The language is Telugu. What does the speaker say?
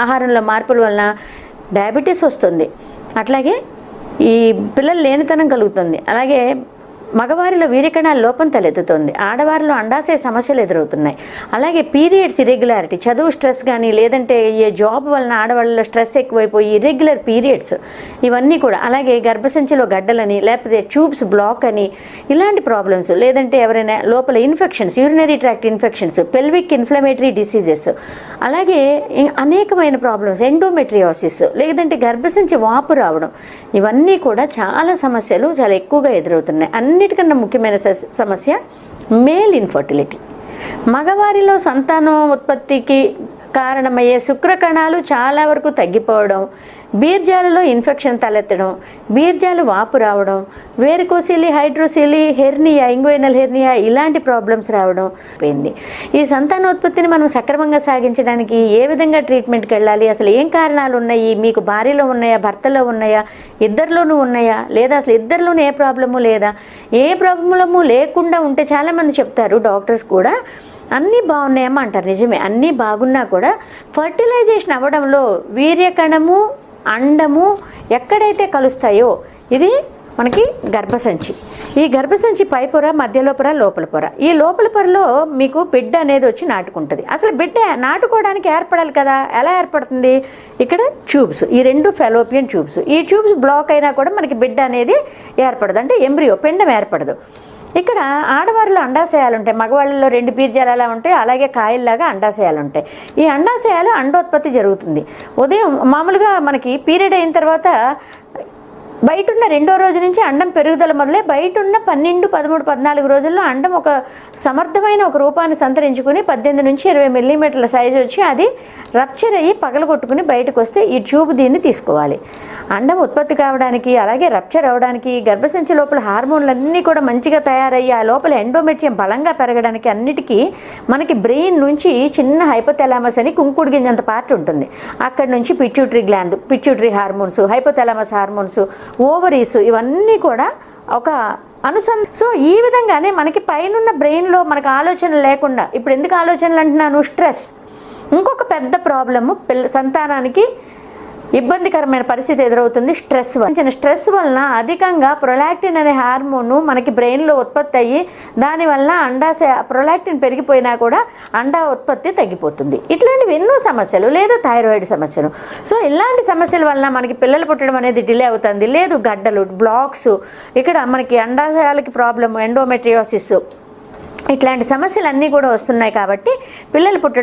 ఆహారంలో మార్పుల వలన డయాబెటీస్ వస్తుంది. అట్లాగే ఈ పిల్లలు లేనితనం కలుగుతుంది. అలాగే మగవారిలో వీరికణాల లోపం తలెత్తుతోంది. ఆడవారిలో అండాశయ సమస్యలు ఎదురవుతున్నాయి. అలాగే పీరియడ్స్ ఇరెగ్యులారిటీ చదువు స్ట్రెస్ కానీ లేదంటే ఏ జాబ్ వలన ఆడవాళ్ళలో స్ట్రెస్ ఎక్కువైపోయి ఇర్రెగ్యులర్ పీరియడ్స్ ఇవన్నీ కూడా అలాగే గర్భసంచిలో గడ్డలని లేకపోతే ట్యూబ్స్ బ్లాక్ అని ఇలాంటి ప్రాబ్లమ్స్ లేదంటే ఎవరైనా లోపల infections urinary tract infections pelvic inflammatory diseases అలాగే అనేకమైన ప్రాబ్లమ్స్ ఎండోమెట్రియోసిస్ లేదంటే గర్భసంచి వాపు రావడం ఇవన్నీ కూడా చాలా సమస్యలు చాలా ఎక్కువగా ఎదురవుతున్నాయి. అన్ని అన్నిటికన్నా ముఖ్యమైన సమస్య మేల్ ఇన్ఫర్టిలిటీ. మగవారిలో సంతానం ఉత్పత్తికి కారణమయ్యే శుక్రకణాలు చాలా వరకు తగ్గిపోవడం బీర్జాలలో ఇన్ఫెక్షన్ తలెత్తడం బీర్జాలు వాపు రావడం varicocele hydrocele hernia inguinal hernia ఇలాంటి ప్రాబ్లమ్స్ రావడం పోయింది. ఈ సంతానోత్పత్తిని మనం సక్రమంగా సాగించడానికి ఏ విధంగా ట్రీట్మెంట్కి వెళ్ళాలి అసలు ఏం కారణాలు ఉన్నాయి మీకు భార్యలో ఉన్నాయా భర్తలో ఉన్నాయా ఇద్దరిలోనూ ఉన్నాయా లేదా అసలు ఇద్దరిలోనూ ఏ ప్రాబ్లము లేదా ఏ ప్రాబ్లము లేకుండా ఉంటే చాలామంది చెప్తారు డాక్టర్స్ కూడా అన్నీ బాగున్నాయమ్మా అంటారు. నిజమే. అన్నీ బాగున్నా కూడా ఫర్టిలైజేషన్ అవ్వడంలో వీర్యకణము అండము ఎక్కడైతే కలుస్తాయో ఇది మనకి గర్భసంచి. ఈ గర్భసంచి పై పొర మధ్యలో పొర లోపల పొర. ఈ లోపల పొరలో మీకు బిడ్డ అనేది వచ్చి నాటుకుంటుంది. అసలు బిడ్డ నాటుకోవడానికి ఏర్పడాలి కదా? ఎలా ఏర్పడుతుంది? ఇక్కడ ట్యూబ్స్. ఈ రెండు ఫెలోపియన్ ట్యూబ్స్. ఈ ట్యూబ్స్ బ్లాక్ అయినా కూడా మనకి బిడ్డ అనేది ఏర్పడదు. అంటే ఎంబ్రియో పిండం ఏర్పడదు. ఇక్కడ ఆడవారిలో అండాశయాలు ఉంటాయి మగవాళ్ళలో రెండు పీర్జాలు ఉంటాయి అలాగే కాయల్లాగా అండాశయాలు ఉంటాయి ఈ అండాశయాలు అండోత్పత్తి జరుగుతుంది. ఉదయం మామూలుగా మనకి పీరియడ్ అయిన తర్వాత బయట ఉన్న రెండో రోజు నుంచి అండం పెరుగుదల మొదలై బయట ఉన్న పన్నెండు పదమూడు పద్నాలుగు రోజుల్లో అండం ఒక సమర్థమైన ఒక రూపాన్ని సంతరించుకుని పద్దెనిమిది నుంచి ఇరవై మిల్లీమీటర్ల సైజు వచ్చి అది రప్చర్ అయ్యి పగలగొట్టుకుని బయటకు వస్తే ఈ ట్యూబ్ దీన్ని తీసుకోవాలి. అండం ఉత్పత్తి కావడానికి అలాగే రప్చర్ అవడానికి గర్భసంచి లోపల హార్మోన్లన్నీ కూడా మంచిగా తయారయ్యి ఆ లోపల ఎండోమెట్రియం బలంగా పెరగడానికి అన్నిటికీ మనకి బ్రెయిన్ నుంచి చిన్న హైపోథెలామస్ అని కుంకుడు గింజంత పార్ట్ ఉంటుంది. అక్కడ నుంచి pituitary gland pituitary hormones hypothalamus hormones ovaries ఇవన్నీ కూడా ఒక అనుసంధ. సో ఈ విధంగానే మనకి పైనున్న బ్రెయిన్లో మనకు ఆలోచన లేకుండా ఇప్పుడు ఎందుకు ఆలోచనలు అంటున్నాను? స్ట్రెస్. ఇంకొక పెద్ద ప్రాబ్లము పిల్ల సంతానానికి ఇబ్బందికరమైన పరిస్థితి ఎదురవుతుంది. స్ట్రెస్ వల్ల. స్ట్రెస్ వలన అధికంగా ప్రొలాక్టిన్ అనే హార్మోన్ మనకి బ్రెయిన్లో ఉత్పత్తి అయ్యి దానివల్ల అండాశయ ప్రొలాక్టిన్ పెరిగిపోయినా కూడా అండా ఉత్పత్తి తగ్గిపోతుంది. ఇట్లాంటివి ఎన్నో సమస్యలు లేదా థైరాయిడ్ సమస్యలు. సో ఇలాంటి సమస్యల వలన మనకి పిల్లలు పుట్టడం అనేది డిలే అవుతుంది. లేదు గడ్డలు బ్లాక్స్ ఇక్కడ మనకి అండాశయాలకి ప్రాబ్లం ఎండోమెట్రియోసిస్. ఇట్లాంటి సమస్యలు అన్నీ కూడా వస్తున్నాయి కాబట్టి పిల్లలు పుట్టడం